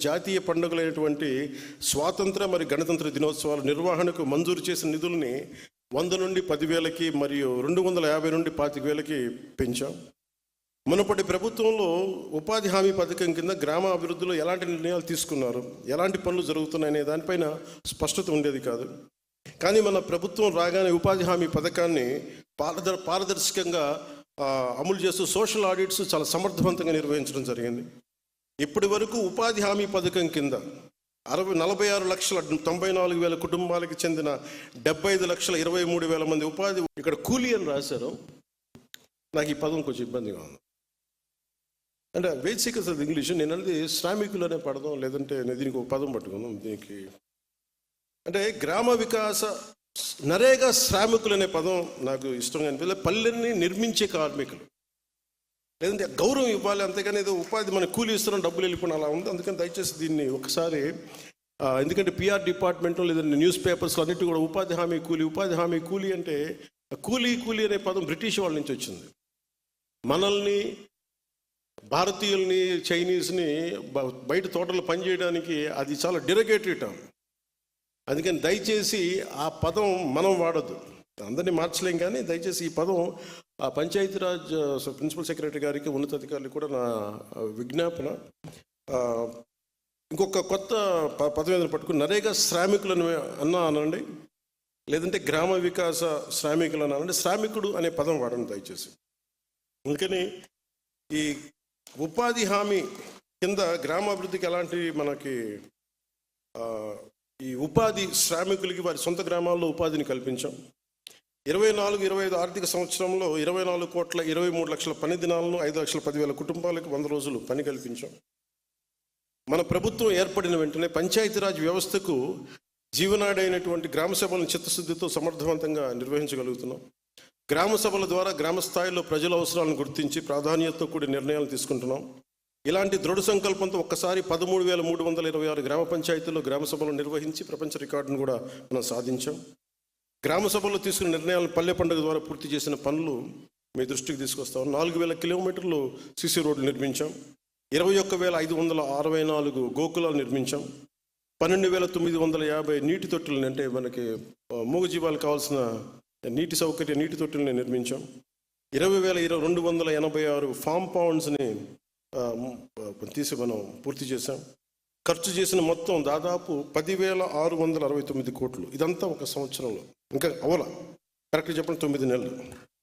జాతీయ పండుగలైనటువంటి స్వాతంత్ర మరియు గణతంత్ర దినోత్సవాల నిర్వహణకు మంజూరు చేసిన నిధుల్ని వంద నుండి పదివేలకి మరియు రెండు వందల యాభై నుండి పాతిక వేలకి పెంచాం. మునపటి ప్రభుత్వంలో ఉపాధి హామీ పథకం కింద గ్రామ అభివృద్ధిలో ఎలాంటి నిర్ణయాలు తీసుకున్నారు? ఎలాంటి పనులు జరుగుతున్నాయనే దానిపైన స్పష్టత ఉండేది కాదు. కానీ మన ప్రభుత్వం రాగానే ఉపాధి హామీ పథకాన్ని పారదర్ పారదర్శకంగా అమలు చేస్తూ సోషల్ ఆడిట్స్ చాలా సమర్థవంతంగా నిర్వహించడం జరిగింది. ఇప్పటి వరకు ఉపాధి హామీ పథకం కింద అరవై నలభై ఆరు లక్షల తొంభై నాలుగు వేల కుటుంబాలకు చెందిన డెబ్బై ఐదు లక్షల ఇరవై మూడు వేల మంది ఉపాధి ఇక్కడ కూలీ అని రాశారు. నాకు ఈ పదం కొంచెం ఇబ్బందిగా ఉంది. అంటే వేజ్ అది ఇంగ్లీష్ నేను అనేది శ్రామికులు అనే పడదాం లేదంటే నేను దీనికి ఒక పదం పట్టుకున్నాం దీనికి. అంటే గ్రామ వికాస నరేగా శ్రామికులు అనే పదం నాకు ఇష్టంగా అనిపిస్తుంది. పల్లెల్ని నిర్మించే కార్మికులు. లేదంటే గౌరవం ఇవ్వాలి అంతేగాని ఏదో ఉపాధి మన కూలి ఇస్తున్నాం డబ్బులు వెళ్ళిపోయిన అలా ఉంది. అందుకని దయచేసి దీన్ని ఒకసారి ఎందుకంటే పిఆర్ డిపార్ట్మెంట్ లేదంటే న్యూస్ పేపర్స్ అన్నిటి కూడా ఉపాధి హామీ కూలి ఉపాధి హామీ కూలి అంటే కూలీ కూలి అనే పదం బ్రిటిష్ వాళ్ళ నుంచి వచ్చింది. మనల్ని భారతీయుల్ని చైనీస్ని బ- బయట తోటలు పనిచేయడానికి అది చాలా డిరగేటరీ టర్మ్. అందుకని దయచేసి ఆ పదం మనం వాడద్దు. అందరినీ మార్చలేం కానీ దయచేసి ఈ పదం ఆ పంచాయతీరాజ్ ప్రిన్సిపల్ సెక్రటరీ గారికి ఉన్నతాధికారులు కూడా నా విజ్ఞాపన. ఇంకొక కొత్త ప- పట్టుకుని నరేగా శ్రామికులను అన్నా అనండి. లేదంటే గ్రామ వికాస శ్రామికులు అని అనండి. శ్రామికుడు అనే పదం వాడండి దయచేసి. అందుకని ఈ ఉపాధి హామీ కింద గ్రామాభివృద్ధికి ఎలాంటి మనకి ఈ ఉపాధి శ్రామికులకి వారి సొంత గ్రామాల్లో ఉపాధిని కల్పించాం. ఇరవై నాలుగు ఇరవై ఐదు ఆర్థిక సంవత్సరంలో ఇరవై నాలుగు కోట్ల ఇరవై మూడు లక్షల పని దినాలను ఐదు లక్షల పదివేల కుటుంబాలకు వంద రోజులు పని కల్పించాం. మన ప్రభుత్వం ఏర్పడిన వెంటనే పంచాయతీరాజ్ వ్యవస్థకు జీవనాడైనటువంటి గ్రామ సభలను చిత్తశుద్ధితో సమర్థవంతంగా నిర్వహించగలుగుతున్నాం. గ్రామ సభల ద్వారా గ్రామ స్థాయిలో ప్రజల అవసరాలను గుర్తించి ప్రాధాన్యతతో కూడిన నిర్ణయాలు తీసుకుంటున్నాం. ఇలాంటి దృఢ సంకల్పంతో ఒక్కసారి పదమూడు వేల మూడు వందల ఇరవై ఆరు గ్రామ పంచాయతీల్లో గ్రామ సభలు నిర్వహించి ప్రపంచ రికార్డును కూడా మనం సాధించాం. గ్రామ సభలో తీసుకున్న నిర్ణయాలను పల్లె పండుగ ద్వారా పూర్తి చేసిన పనులు మీ దృష్టికి తీసుకొస్తాం. నాలుగు వేల కిలోమీటర్లు సిసి రోడ్లు నిర్మించాం. ఇరవై ఒక్క వేల ఐదు వందల అరవై నాలుగు గోకులాలు నిర్మించాం. పన్నెండు వేల తొమ్మిది వందల యాభై నీటి తొట్టులను అంటే మనకి మూగజీవాలు కావాల్సిన నీటి సౌకర్య నీటి తొట్టుల్ని నిర్మించాం. ఇరవై వేల ఇరవై రెండు వందల ఎనభై ఆరు ఫామ్ పౌండ్స్ని తీసి మనం పూర్తి చేశాం. ఖర్చు చేసిన మొత్తం దాదాపు పదివేల ఆరు వందల అరవై తొమ్మిది కోట్లు. ఇదంతా ఒక సంవత్సరంలో. ఇంకా అవల. కరెక్ట్ చెప్పండి తొమ్మిది నెలలు.